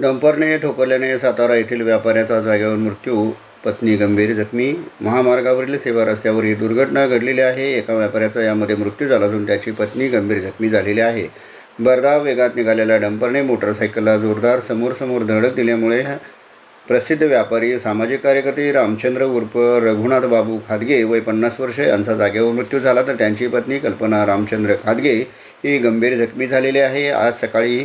डंपरने ठोकरल्याने सातारा येथील व्यापाऱ्याचा जागेवर मृत्यू. पत्नी गंभीर जखमी. महामार्गावरील सेवा रस्त्यावर ही दुर्घटना घडलेली आहे. एका व्यापाऱ्याचा यामध्ये मृत्यू झाला असून त्याची पत्नी गंभीर जखमी झालेली आहे. भरधाव वेगात निघालेल्या डंपरने मोटरसायकलला जोरदार समोर समोर धडक दिल्यामुळे प्रसिद्ध व्यापारी सामाजिक कार्यकर्ते रामचंद्र उर्फ रघुनाथ बाबू खादगे वय पन्नास वर्षे यांचा जागेवर मृत्यू झाला तर त्यांची पत्नी कल्पना रामचंद्र खादगे ही गंभीर जखमी झालेली आहे. आज सकाळी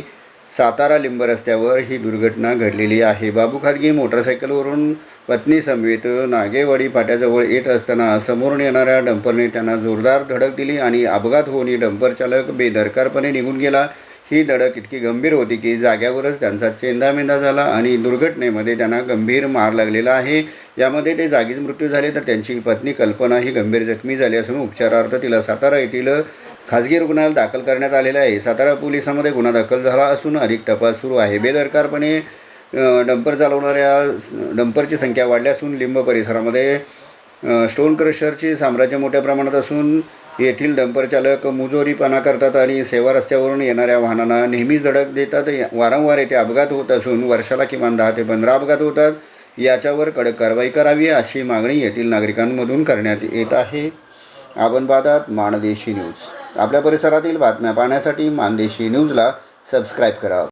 सातारा लिंब रस्त्यावर ही दुर्घटना घडलेली आहे. बाबू खादगी मोटरसायकलवरून पत्नी समवेत नागेवाडी फाट्याजवळ येत असताना समोरून येणाऱ्या डंपरने त्यांना जोरदार धडक दिली आणि अपघात होऊन डंपर चालक बेदरकारपणे निघून गेला. ही धडक इतकी गंभीर होती की जाग्यावरच त्यांचा चेंदामेंदा झाला आणि दुर्घटनेमध्ये त्यांना गंभीर मार लागलेला आहे. यामध्ये ते जागीच मृत्यू झाले तर त्यांची पत्नी कल्पना ही गंभीर जखमी झाली असून उपचारार्थ तिला सातारा येथील खाजगी रुग्णालयात दाखल करण्यात आलेलं आहे. सातारा पोलिसांमध्ये गुन्हा दाखल झाला असून अधिक तपास सुरू आहे. बेदरकारपणे डंपर चालवणाऱ्या डंपरची संख्या वाढली असून लिंब परिसरामध्ये स्टोन क्रशरचे साम्राज्य मोठ्या प्रमाणात असून येथील डंपर चालक मुजोरीपणा करतात आणि सेवा रस्त्यावरून येणाऱ्या वाहनांना नेहमीच धडक देतात. वारंवार येथे अपघात होत असून वर्षाला किमान दहा ते पंधरा अपघात होतात. याच्यावर कडक कारवाई करावी अशी मागणी येथील नागरिकांमधून करण्यात येत आहे. आपण पाहतात माणदेशी न्यूज. आपल्या परिसरातील बातम्या पाहण्यासाठी मानदेशी न्यूजला सबस्क्राईब करा.